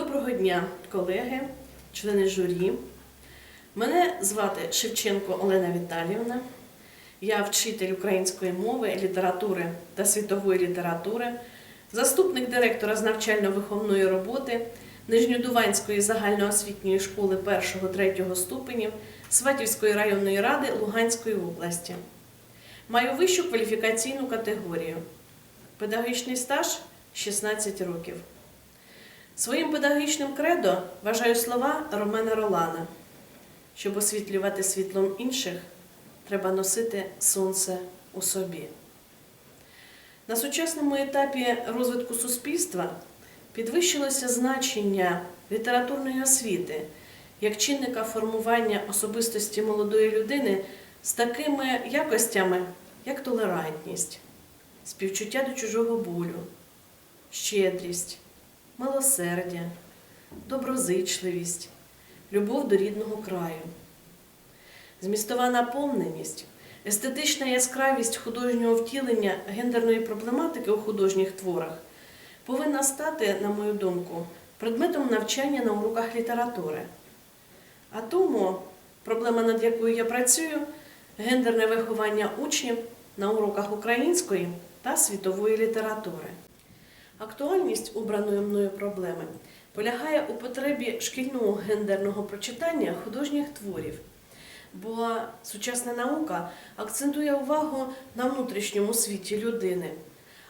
Доброго дня, колеги, члени журі. Мене звати Шевченко Олена Віталіївна. Я вчитель української мови, літератури та світової літератури, заступник директора з навчально-виховної роботи Нижньодуванської загальноосвітньої школи 1-3 ступенів Сватівської районної ради Луганської області. Маю вищу кваліфікаційну категорію. Педагогічний стаж 16 років. Своїм педагогічним кредо вважаю слова Ромена Ролана. Щоб освітлювати світлом інших, треба носити сонце у собі. На сучасному етапі розвитку суспільства підвищилося значення літературної освіти як чинника формування особистості молодої людини з такими якостями, як толерантність, співчуття до чужого болю, щедрість, милосердя, доброзичливість, любов до рідного краю. Змістова наповненість, естетична яскравість художнього втілення гендерної проблематики у художніх творах повинна стати, на мою думку, предметом навчання на уроках літератури. А тому проблема, над якою я працюю, гендерне виховання учнів на уроках української та світової літератури. Актуальність обраної мною проблеми полягає у потребі шкільного гендерного прочитання художніх творів, бо сучасна наука акцентує увагу на внутрішньому світі людини,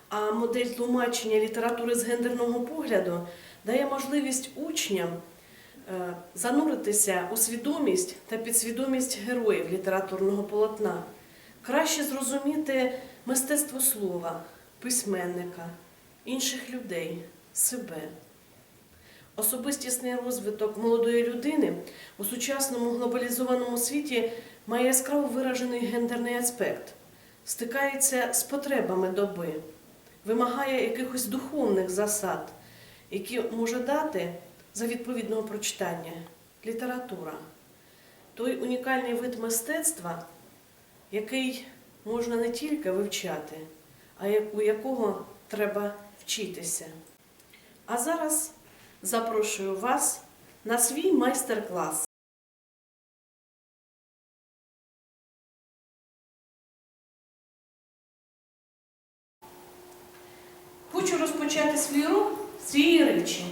а модель тлумачення літератури з гендерного погляду дає можливість учням е, зануритися у свідомість та підсвідомість героїв літературного полотна, краще зрозуміти мистецтво слова, письменника інших людей, себе. Особистісний розвиток молодої людини у сучасному глобалізованому світі має яскраво виражений гендерний аспект, стикається з потребами доби, вимагає якихось духовних засад, які може дати за відповідного прочитання література. Той унікальний вид мистецтва, який можна не тільки вивчати, а у якого треба вчитися. А зараз запрошую вас на свій майстер-клас. Хочу розпочати свій урок з цієї речі.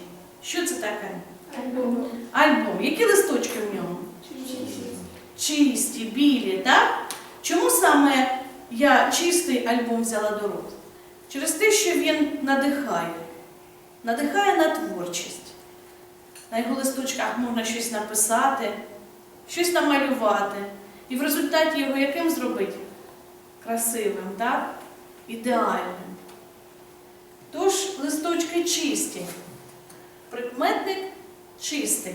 Що це таке? Альбом. Альбом. Які листочки в ньому? Чисті, білі, так? Чому саме я чистий альбом взяла до рук? Через те, що він надихає. Надихає на творчість. На його листочках можна щось написати, щось намалювати. І в результаті його яким зробити? Красивим, так? Ідеальним. Тож листочки чисті. Прикметник чистий.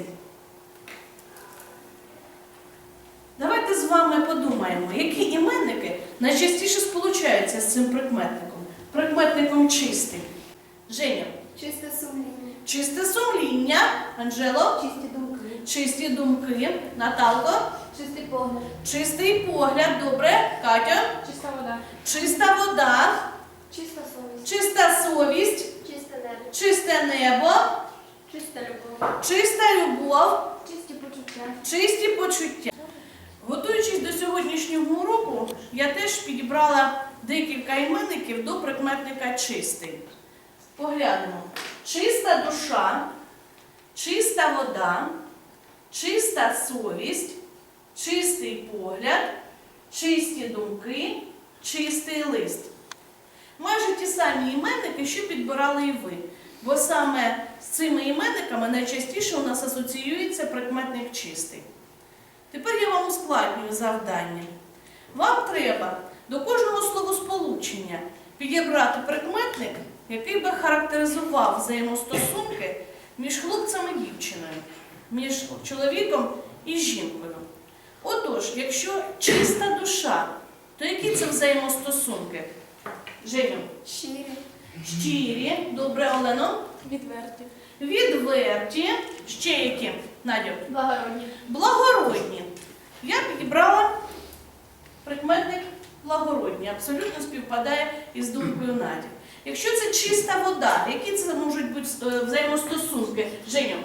Давайте з вами подумаємо, які іменники найчастіше сполучаються з цим прикметником. Прикметником чистий. Женя, Чисте сумління. чисте сумління. Анжело, Чисті думки. чисті думки. Наталко, Чистий погляд. чистий погляд. Добре. Катя, Чиста вода. чиста вода, Чиста совість. чиста совість, Чисте небо. чисте небо, Чиста любов. чиста любов. Чисті почуття. Чисті почуття. Готуючись до сьогоднішнього уроку, я теж підібрала декілька іменників до прикметника чистий. Поглянемо. Чиста душа, чиста вода, чиста совість, чистий погляд, чисті думки, чистий лист. Майже ті самі іменники, що підбирали і ви. Бо саме з цими іменниками найчастіше у нас асоціюється прикметник чистий. Тепер я вам ускладнюю завдання. Вам треба до кожного словосполучення підібрати прикметник, який би характеризував взаємостосунки між хлопцем і дівчиною, між чоловіком і жінкою. Отож, якщо чиста душа, то які це взаємостосунки? Женю, Щирі. щирі, добре, Олено, Відверті. відверті, ще які, Надю, Благородні. Благородні. Я підібрала прикметник благородні, абсолютно співпадає із думкою Наді. Якщо це чиста вода, які це можуть бути е, взаємостосунки? Женю?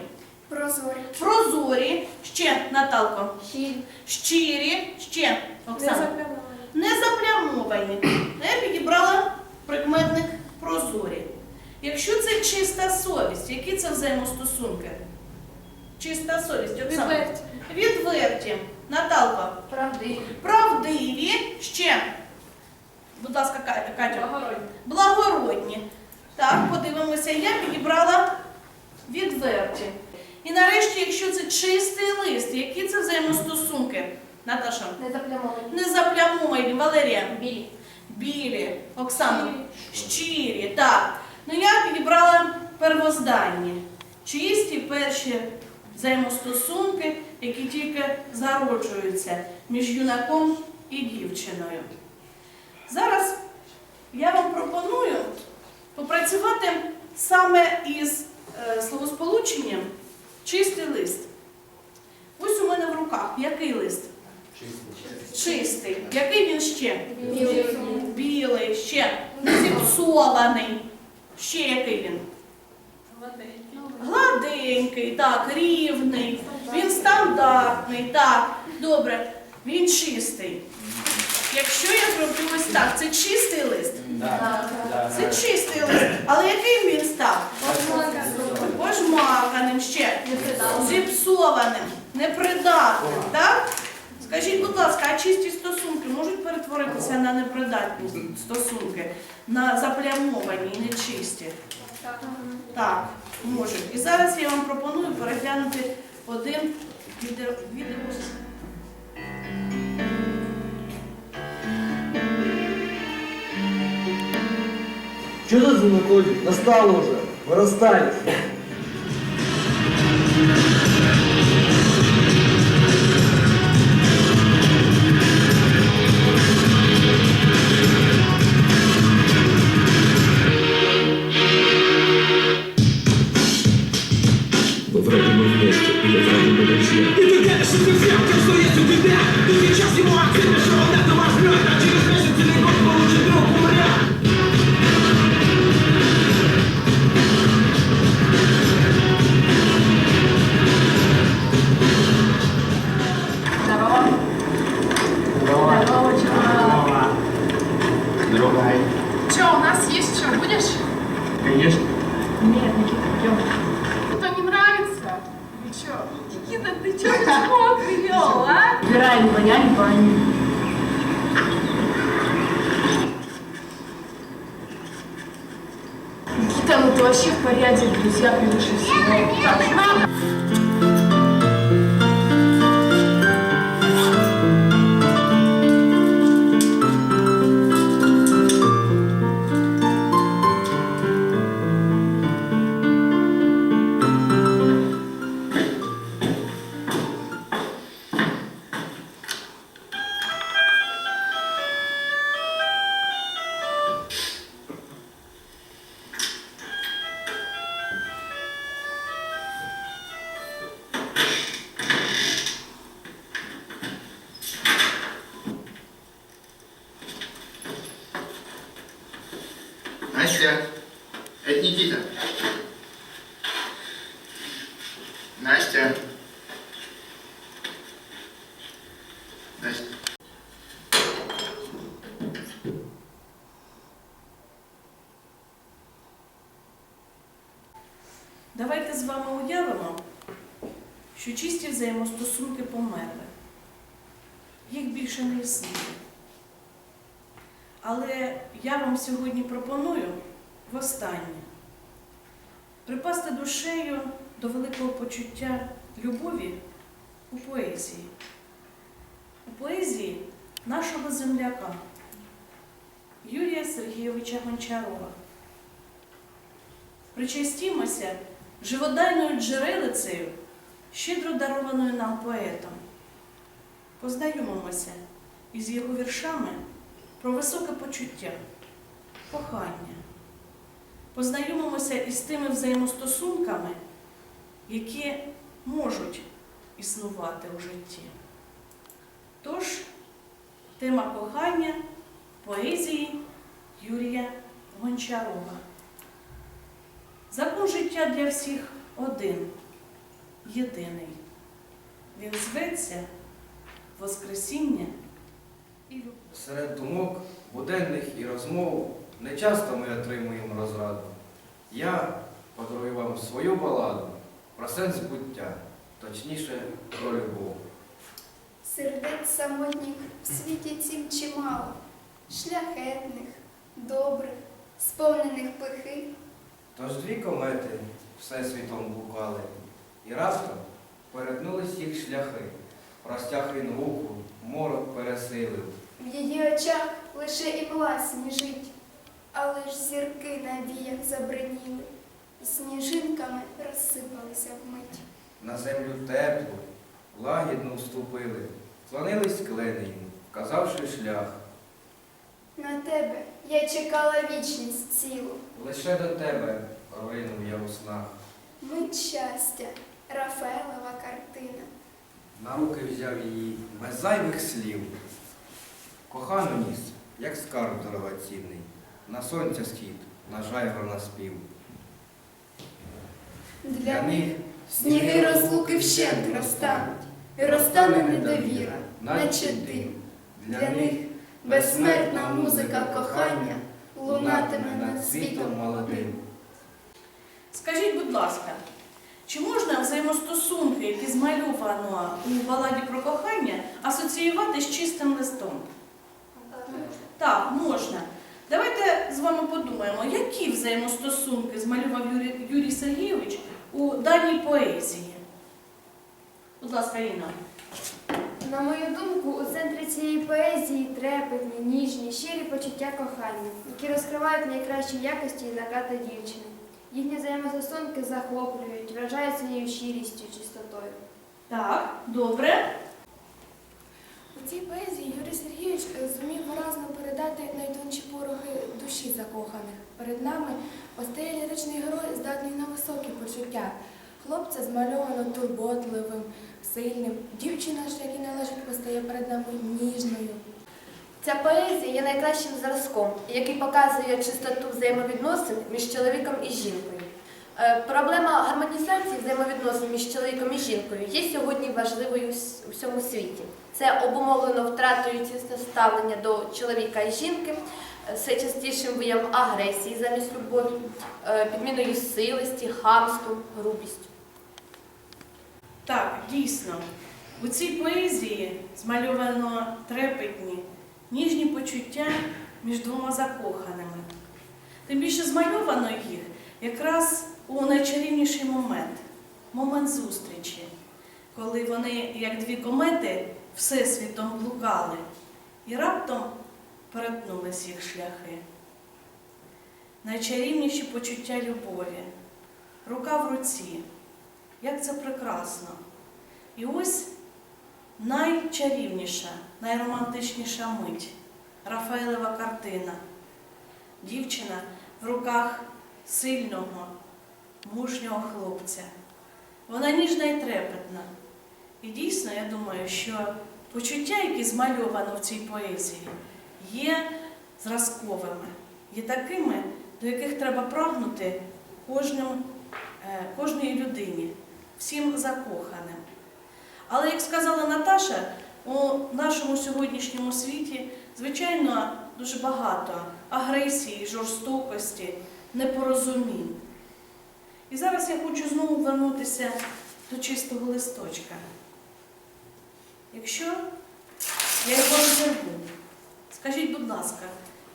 Прозорі. Прозорі, ще Наталко. Щирі. Щирі, ще Оксана. Незаплямовані. Не заплямовані. Я підібрала прикметник прозорі. Якщо це чиста совість, які це взаємостосунки? Чиста совість, Оксана. Відверті. Відверті. Наталка. Правдиві. Правдиві. Ще. Будь ласка, Катя. Благородні. Благородні. Так, подивимося, я підібрала відверті. І нарешті, якщо це чистий лист, які це взаємостосунки? Наташа. Незаплямовані. Не заплямовані, Валерія. Білі. Білі, Оксана. Щирі, так. Ну я підібрала первозданні. Чисті перші взаємостосунки, які тільки зароджуються між юнаком і дівчиною. Зараз я вам пропоную попрацювати саме із е, словосполученням чистий лист. Ось у мене в руках який лист? Чистий. Який він ще? Білі. Білий, ще зіпсований. Ще який він? Гладенький, так, рівний. Він стандартний, так, добре. Він чистий. Якщо я зроблю ось так, це чистий лист. Це чистий лист. Але яким він став? Пожмаканим ще. Зіпсованим, непридатним, так? Скажіть, будь ласка, а чисті стосунки можуть перетворитися на непридатні стосунки, на заплямовані і нечисті? Так, можуть. І зараз я вам пропоную переглянути один відео. Что за звонокодик? Настало уже. Мы что, будешь? Конечно. Нет, Никита, идем. Кто не нравится? Вы че? Никита, ты че чего привел, а? Убирай, либо я, либо они. Никита, ну ты вообще в порядке, друзья превыше всего. Так, вами уявимо, що чисті взаємостосунки померли. Їх більше не існує. Але я вам сьогодні пропоную востаннє припасти душею до великого почуття любові у поезії. У поезії нашого земляка Юрія Сергійовича Гончарова. Причастімося живодайною джерелицею, щедро дарованою нам поетом. Познайомимося із його віршами про високе почуття, кохання. Познайомимося із тими взаємостосунками, які можуть існувати у житті. Тож, тема кохання поезії Юрія Гончарова. Закон життя для всіх один, єдиний. Він зветься Воскресіння і любов. Серед думок, буденних і розмов не часто ми отримуємо розраду. Я подарую вам свою баладу про сенс буття, точніше про любов. Сердець самотніх в світі цім чимало, шляхетних, добрих, сповнених пихи, Тож дві комети всесвітом блукали, і раптом перетнулись їх шляхи. Простяг він руку, морок пересилив. в її очах лише імла сніжить, але ж зірки на віях забриніли, і сніжинками розсипалися вмить. На землю теплу, лагідно вступили, склонились клени їм, вказавши шлях. На тебе я чекала вічність цілу, Лише до тебе ринув я у снах. мить щастя, Рафаелова картина. На руки взяв її без зайвих слів. Кохану ніс, як скарб дорогоцінний, на сонця схід, на жайво на спів. Для них сніги розлуки вщент розтануть, і розтане недовіра, наче дим. Для них безсмертна музика кохання лунатиме над світом молодим. Скажіть, будь ласка, чи можна взаємостосунки, які змальовано у баладі про кохання, асоціювати з чистим листом? Так, можна. Давайте з вами подумаємо, які взаємостосунки змалював Юрій, Сергійович у даній поезії. Будь ласка, Інна. На мою думку, у центрі цієї поезії трепетні, ніжні, щирі почуття кохання, які розкривають найкращі якості і накати дівчини. Їхні взаємостосунки захоплюють, вражають своєю щирістю, чистотою. Так, добре. У цій поезії Юрій Сергійович зумів виразно передати найтонші пороги душі закоханих. Перед нами постає ліричний герой, здатний на високі почуття. Хлопця змальовано турботливим, сильним. Дівчина ж, як і належить, постає перед нами ніжною. Ця поезія є найкращим зразком, який показує чистоту взаємовідносин між чоловіком і жінкою. Е, Проблема гармонізації взаємовідносин між чоловіком і жінкою є сьогодні важливою у всьому світі. Це обумовлено втратою тісного ставлення до чоловіка і жінки, е, все частішим виявом агресії замість любові, е, підміною силості, хамством, грубістю. Так, дійсно. У цій поезії змальовано трепетні, ніжні почуття між двома закоханими. Тим більше змальовано їх якраз у найчарівніший момент момент зустрічі, коли вони, як дві комети, всесвітом блукали і раптом перетнулись їх шляхи. Найчарівніші почуття любові, рука в руці. Як це прекрасно! І ось найчарівніша, найромантичніша мить Рафаелева картина. Дівчина в руках сильного, мужнього хлопця. Вона ніжна і трепетна. І дійсно, я думаю, що почуття, які змальовано в цій поезії, є зразковими, є такими, до яких треба прагнути кожним, е, кожній людині, всім закоханим. Але, як сказала Наташа, у нашому сьогоднішньому світі, звичайно, дуже багато агресії, жорстокості, непорозумінь. І зараз я хочу знову вернутися до чистого листочка. Якщо я його розірву, скажіть, будь ласка,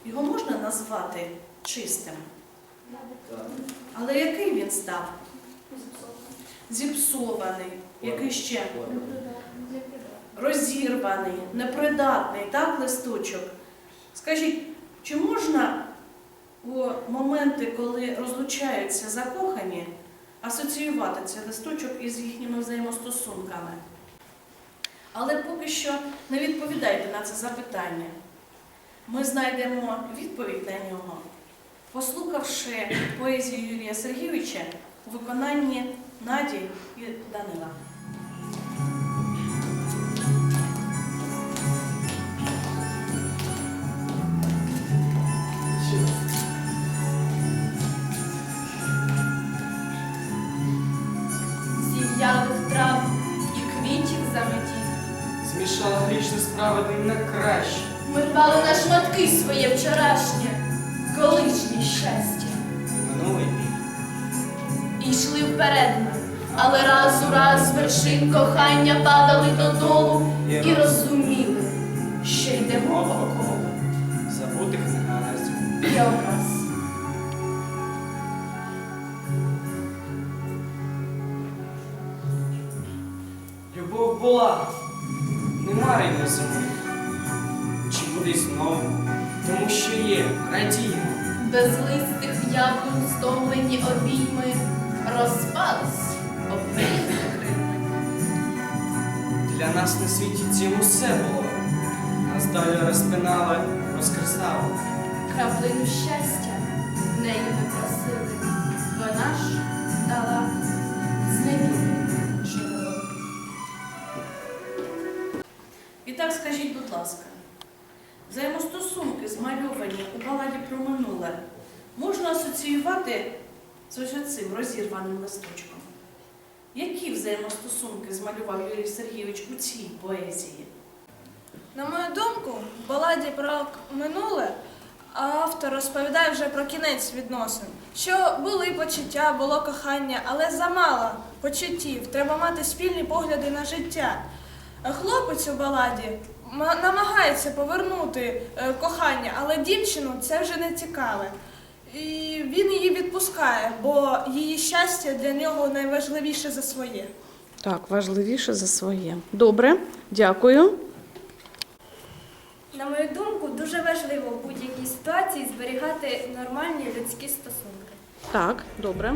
його можна назвати чистим? Але який він став? Зіпсований, який ще? Розірваний, непридатний, так, листочок? Скажіть, чи можна у моменти, коли розлучаються закохані, асоціювати цей листочок із їхніми взаємостосунками? Але поки що не відповідайте на це запитання. Ми знайдемо відповідь на нього, послухавши поезію Юрія Сергійовича у виконанні Наді і Данила. Зів'ялих трав і квітів заметів. Змішала грішне справедливі на краще. Ми рвали на шматки своє вчорашнє, колишнє щастя. Минулий. І йшли вперед але раз у раз з вершин кохання падали додолу і розуміли, що йдемо по колу Забутих негараздів. і образ. Любов була, немає на землі. Чи буде знову? Тому що є, радіємо. Безлистих яблунь стомлені обійми розпались, Для нас на світі цім усе було. Нас далі розпинали, воскресали. Краплину щастя неї ми просили, вона ж дала знеміли живого. І так скажіть, будь ласка, взаємостосунки, змальовані у баладі про минуле, можна асоціювати з ось цим розірваним листочком? Які взаємостосунки змалював Юрій Сергійович у цій поезії? На мою думку, в баладі про минуле автор розповідає вже про кінець відносин. Що були почуття, було кохання, але замало почуттів. Треба мати спільні погляди на життя. Хлопець у баладі намагається повернути е, кохання, але дівчину це вже не цікаве. І він її відпускає, бо її щастя для нього найважливіше за своє. Так, важливіше за своє. Добре, дякую. На мою думку, дуже важливо в будь-якій ситуації зберігати нормальні людські стосунки. Так, добре.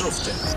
Пішов.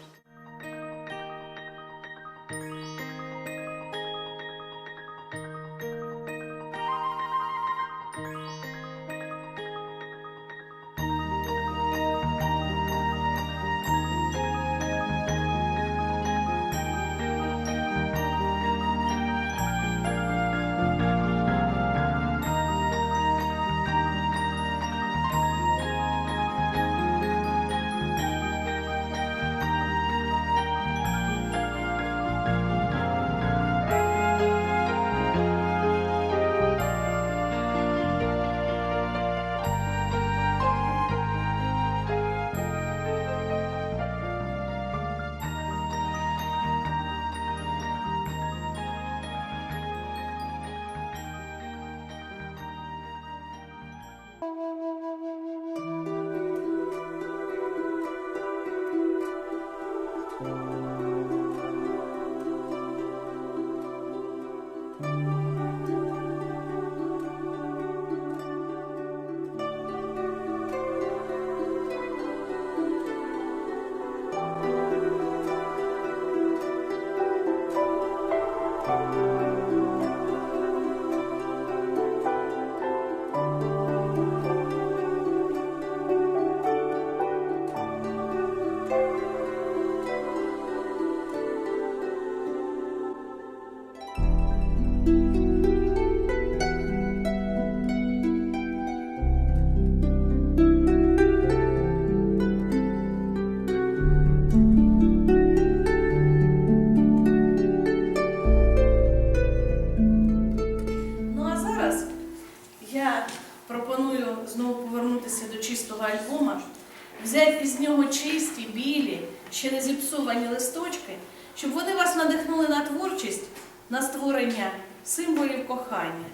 створення символів кохання,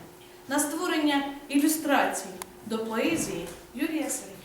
на створення ілюстрацій до поезії Юрія Сергійовича.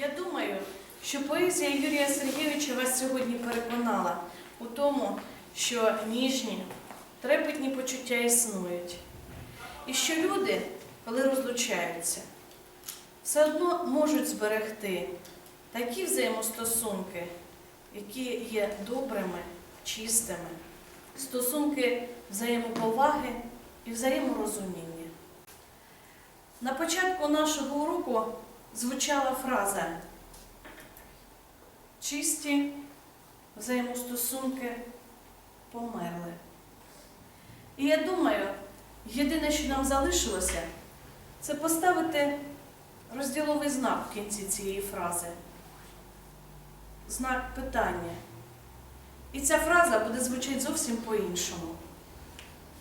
Я думаю, що поезія Юрія Сергійовича вас сьогодні переконала у тому, що ніжні, трепетні почуття існують. І що люди, коли розлучаються, все одно можуть зберегти такі взаємостосунки, які є добрими, чистими, стосунки взаємоповаги і взаєморозуміння. На початку нашого уроку звучала фраза чисті взаємостосунки померли. І я думаю, єдине, що нам залишилося, це поставити розділовий знак в кінці цієї фрази. Знак питання. І ця фраза буде звучати зовсім по-іншому.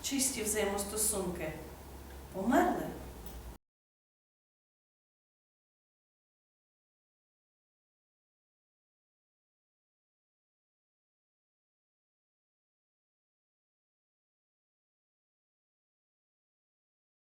Чисті взаємостосунки померли,